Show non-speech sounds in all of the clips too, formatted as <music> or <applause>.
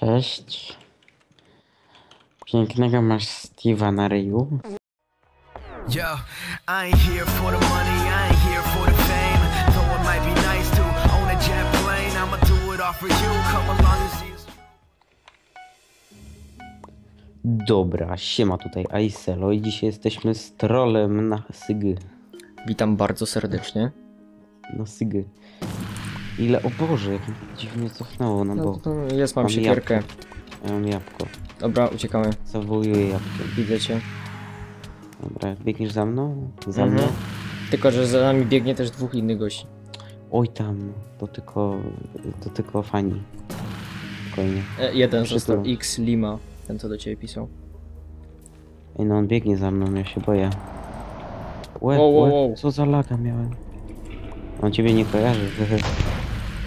Cześć. Pięknego masz Steve'a na ryju. Yo, I ain't here for the money, I ain't here for the fame. Though it might be nice to own a jet plane, I'ma do it all for you. Come along and see. Dobra, siema tutaj Aiselo i dzisiaj jesteśmy z trolem na Sygy. Witam bardzo serdecznie. Na Sygy. Ile, o Boże, jak mi dziwnie cofnęło, no No, bo to jest, mam mam siekierkę. ja mam jabłko. Dobra, uciekamy. Zawołuję jabłkiem. Widzę cię. Dobra, biegniesz za mną? Za Mhm. mną? Tylko, że za nami biegnie też dwóch innych gości. Oj tam, to tylko, to tylko fani. Spokojnie. E, jeden Przykro. został X Lima, ten co do ciebie pisał. Ej, no on biegnie za mną, ja się boję. Łe, Wow, wow, wow. co za laga miałem. On ciebie nie kojarzy. <laughs>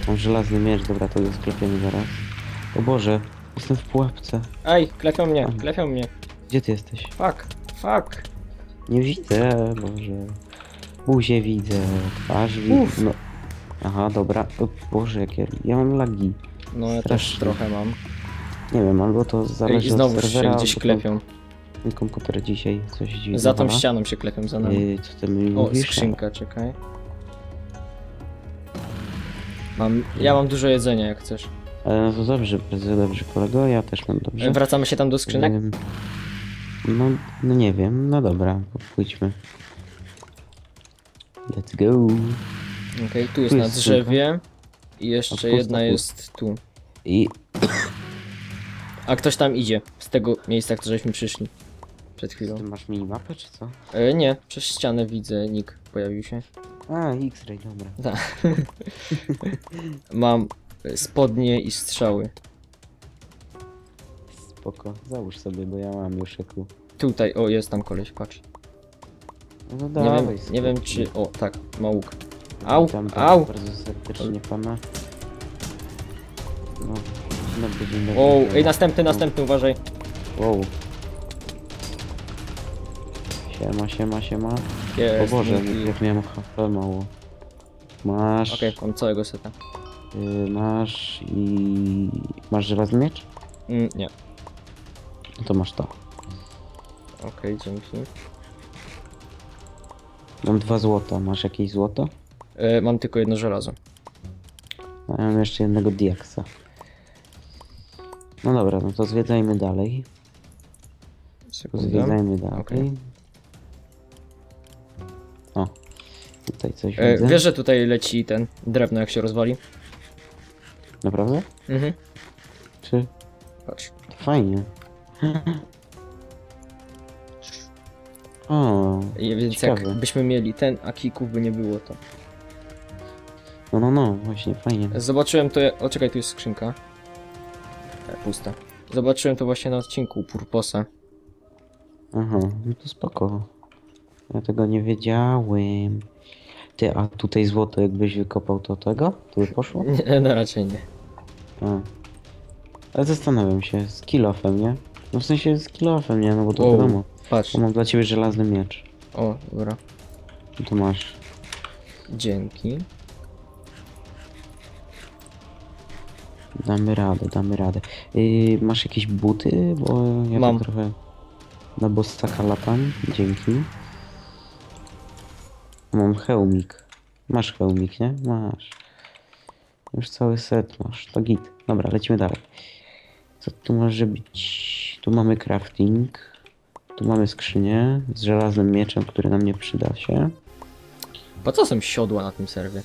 Mam żelazny miecz, dobra, to sklepiemy zaraz. O Boże, jestem w pułapce. Ej, klepią mnie, klepią mnie. Gdzie ty jesteś? Fuck, fuck. Nie widzę, Boże. Buzię widzę, twarz widzę. Uf. No. Aha, dobra. O Boże, jakie... Ja mam lagi. No ja też Strasznie. trochę mam. Nie wiem, albo to zależy I znowu od się gdzieś albo to klepią. Mój komputer dzisiaj coś dziwnie Za tą ścianą się klepią za nami. Yy, co ty mi O, mówisz? skrzynka, czekaj. Mam, ja mam dużo jedzenia jak chcesz. E, No to dobrze, bardzo dobrze kolego, ja też mam dobrze. E, Wracamy się tam do skrzynek? Ym, No, no nie wiem, no dobra, pójdźmy. Let's go. Okej, tu jest Tu na jest drzewie. I A jeszcze jedna jest tu. I A ktoś tam idzie z tego miejsca, w które żeśmy przyszli. Przed chwilą. ty masz minimapę czy co? E, nie, przez ścianę widzę, nick pojawił się. A, X-ray, dobra. Tak. Mam spodnie i strzały. Spoko, załóż sobie, bo ja mam już eku. Tutaj, o jest tam koleś, patrz. No Nie dawaj, wiem, nie wiem czy... O, tak, ma łuk. Au, Witam au. bardzo serdecznie pana. No, dzień dobry, dzień dobry. O, ej, następny, następny, uważaj. Wow. Siema, siema, siema. Jest, o Boże, mówi- jak miałem HP mało. Masz, Okej, mam całego seta. y, masz i... Masz żelazny miecz? Mm, nie, No to masz to. okej, dzięki. Mam dwa złota, masz jakieś złoto? E, mam tylko jedno żelazo. A ja mam jeszcze jednego diaksa. No dobra, no to zwiedzajmy dalej. Zwiedzajmy dalej. Okej. O, tutaj coś E, widzę. wiesz, że tutaj leci ten drewno, jak się rozwali? Naprawdę? Mhm. Czy... Patrz. Fajnie. O, I Więc Ciekawe. jakbyśmy mieli ten, a kików by nie było to. no no no, właśnie, fajnie. Zobaczyłem to. O, czekaj, tu jest skrzynka. E, pusta. Zobaczyłem to właśnie na odcinku Purposa. Aha, no to spoko. Ja tego nie wiedziałem. Ty, a tutaj złoto jakbyś wykopał to tego? To by poszło? Nie, no raczej nie. A. Ale zastanawiam się, z kilofem, nie? No w sensie z kilofem, nie? No bo to O. wiadomo. Patrz. Bo mam dla ciebie żelazny miecz. O, dobra. No to masz. Dzięki. Damy radę, damy radę. Yy, masz jakieś buty? Bo ja Mam. tak trochę na bossaka latam. Dzięki. Mam hełmik. Masz hełmik, nie? Masz. Już cały set masz. To git. Dobra, lecimy dalej. Co tu może być? Tu mamy crafting. Tu mamy skrzynię z żelaznym mieczem, który nam nie przyda się. Po co są siodła na tym serwie?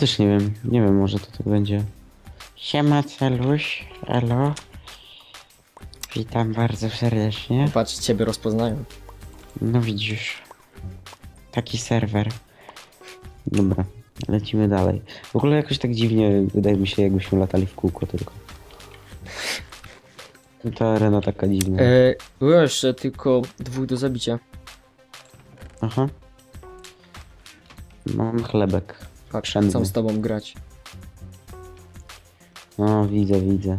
Też nie wiem, nie wiem, może to tak będzie. Siema Celuś, elo. Witam bardzo serdecznie. Patrz, ciebie rozpoznają. No widzisz, taki serwer. Dobra, lecimy dalej. W ogóle jakoś tak dziwnie wydaje mi się, jakbyśmy latali w kółko tylko. Ta arena taka dziwna. E, było jeszcze tylko dwóch do zabicia. Aha. Mam chlebek. Wszędzie. chcą z tobą grać. No, widzę, widzę.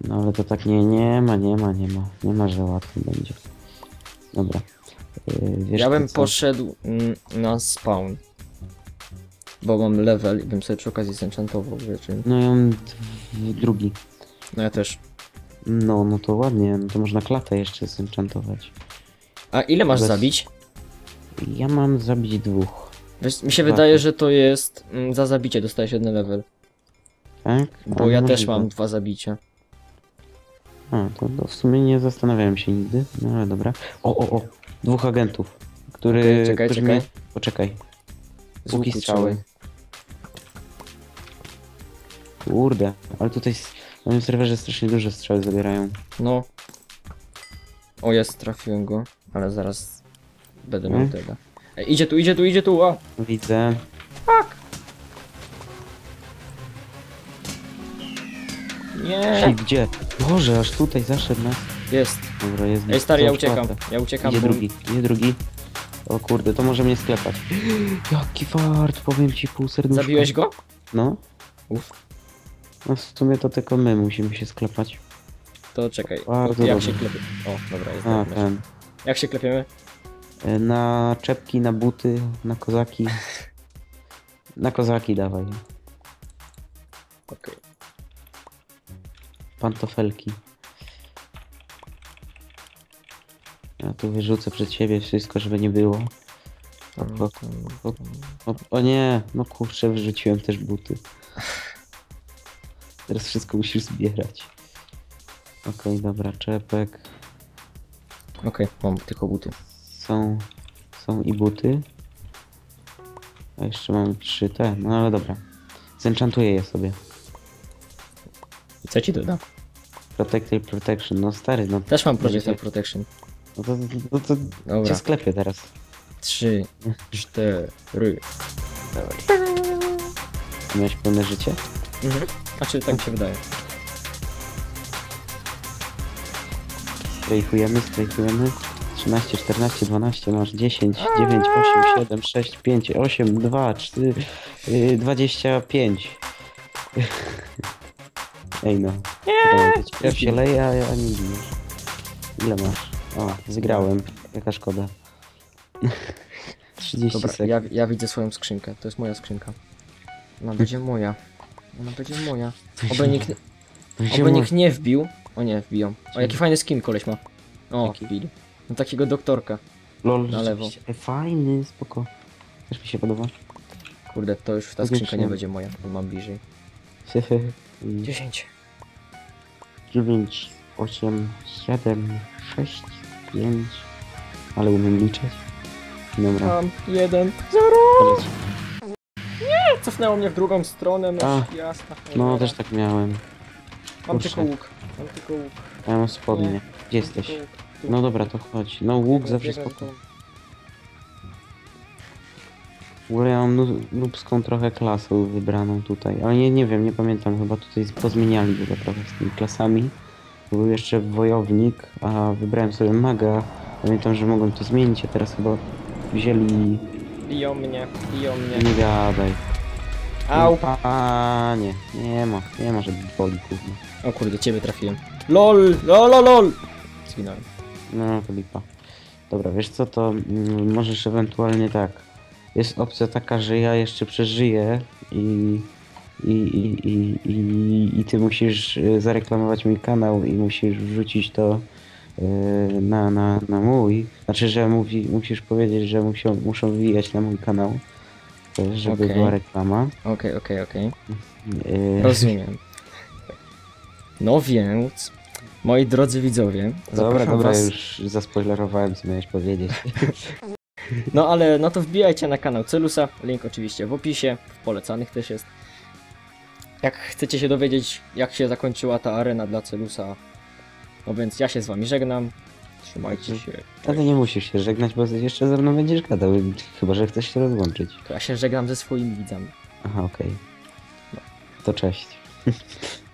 No ale to tak nie, nie ma, nie ma, nie ma. Nie ma, że łatwo będzie. Dobra. Yy, wiesz ja bym co? poszedł mm, na spawn. Bo mam level i bym sobie przy okazji zenchantował rzeczy. No ja mam drugi. No ja też. No, no to ładnie, no to można klatę jeszcze zenchantować. A ile masz Bez- zabić? Ja mam zabić dwóch, Wiesz, mi się wydaje, że to jest mm, za zabicie dostajesz jeden level. tak? Bo ja też mam dwa zabicia. A, to, to w sumie nie zastanawiałem się nigdy, no ale dobra. O, o, o, dwóch agentów, który... Okej, czekaj, czekaj. Mnie... Poczekaj, Z strzały. Kurde, ale tutaj na tym serwerze strasznie dużo strzały zabierają. No. O, jest, trafiłem go, ale zaraz będę miał Hmm? tego. Ej, idzie tu, idzie tu, idzie tu, o! Widzę. Nie! Gdzie? Boże, aż tutaj zaszedł nas. Jest. Dobra, jest. Ej, stary, ja uciekam. Ja uciekam, Idzie bo... drugi, idzie drugi. O kurde, to może mnie sklepać. <gasps> Jaki fart, powiem ci pół serduszka. Zabiłeś go? No. Uff. No w sumie to tylko my musimy się sklepać. To czekaj. Bardzo jak dobrze. się klepie? O, dobra, jest A, ten. Jak się klepiemy? E, Na czepki, na buty, na kozaki. <laughs> Na kozaki dawaj. Okej. Pantofelki. Ja tu wyrzucę przed siebie wszystko, żeby nie było. O, nie, no kurczę, wyrzuciłem też buty. Teraz wszystko musisz zbierać. Okej, dobra, czepek. Okej, mam tylko buty. Są, są i buty. A jeszcze mam trzy te, no ale dobra. Zenchantuję je sobie. Co ci doda? Protective Protection, no stary, no, Też mam Project Będzie- Protection. no to, to, to, to Dobra. cię sklepię teraz. Trzy, cztery. Miałeś pełne życie? Mhm. Znaczy, tak mi się wydaje. Strajkujemy, strajkujemy. 13, 14, 12, masz 10, 9, 8, 7, 6, 5, 8, 2, 4, yy, 25. Ej no. Nie! Krew się leje, a ja nie giniesz. Ile masz? O, wygrałem. Jaka szkoda. 30 Dobra, sekund. ja, ja widzę swoją skrzynkę. To jest moja skrzynka. Ona będzie moja. Ona będzie moja. Oby nikt, oby nikt nie wbił. O nie, wbiją. O, jaki fajny skin koleś ma. O, wbili. No takiego doktorka. Lol, na lewo. Fajny, spoko. Też mi się podoba. Kurde, to już ta skrzynka nie będzie moja, bo mam bliżej. <laughs> 10. 9, 8, 7, 6, 5. Ale umiem liczyć. Dobra. Mam jeden, zero. Koniec. Cofnęło mnie w drugą stronę, no A, jasna. No, też tak miałem. Mam kurczę. tylko łuk. Mam tylko łuk. Ja mam spodnie. Nie. Gdzie jesteś? tylko łuk. Tu. No dobra, to chodź. No łuk zawsze biegnę spoko. tu. W ogóle ja mam nu- nubską trochę klasę wybraną tutaj. Ale nie, nie wiem, nie pamiętam. Chyba tutaj pozmieniali chyba trochę z tymi klasami. Był jeszcze wojownik, a wybrałem sobie maga. Pamiętam, że mogłem to zmienić, a teraz chyba wzięli... Biją mnie, biją mnie. Nie gadaj. Au! A nie, nie ma, nie ma, że boli gówno. O kurde, ciebie trafiłem. LOL! LOL, LOL, LOL! Zginąłem. No to lipa. Dobra, wiesz co, to mm, możesz ewentualnie tak. Jest opcja taka, że ja jeszcze przeżyję i, i, i, i, i, i ty musisz y, zareklamować mój kanał i musisz wrzucić to y, na, na, na mój. Znaczy, że mówi, musisz powiedzieć, że musią, muszą wbijać na mój kanał, y, żeby Okej. była reklama. Okej, okej, okej. Rozumiem. No więc, moi drodzy widzowie, Dobra, dobra, was... już zaspoilerowałem, co miałeś powiedzieć. <laughs> No ale no to wbijajcie na kanał Celusa, link oczywiście w opisie, w polecanych też jest. Jak chcecie się dowiedzieć, jak się zakończyła ta arena dla Celusa, no więc ja się z wami żegnam. Trzymajcie się. Ale nie musisz się żegnać, bo jeszcze ze mną będziesz gadał, chyba że chcesz się rozłączyć. To ja się żegnam ze swoimi widzami. Aha, okej. To cześć. <laughs>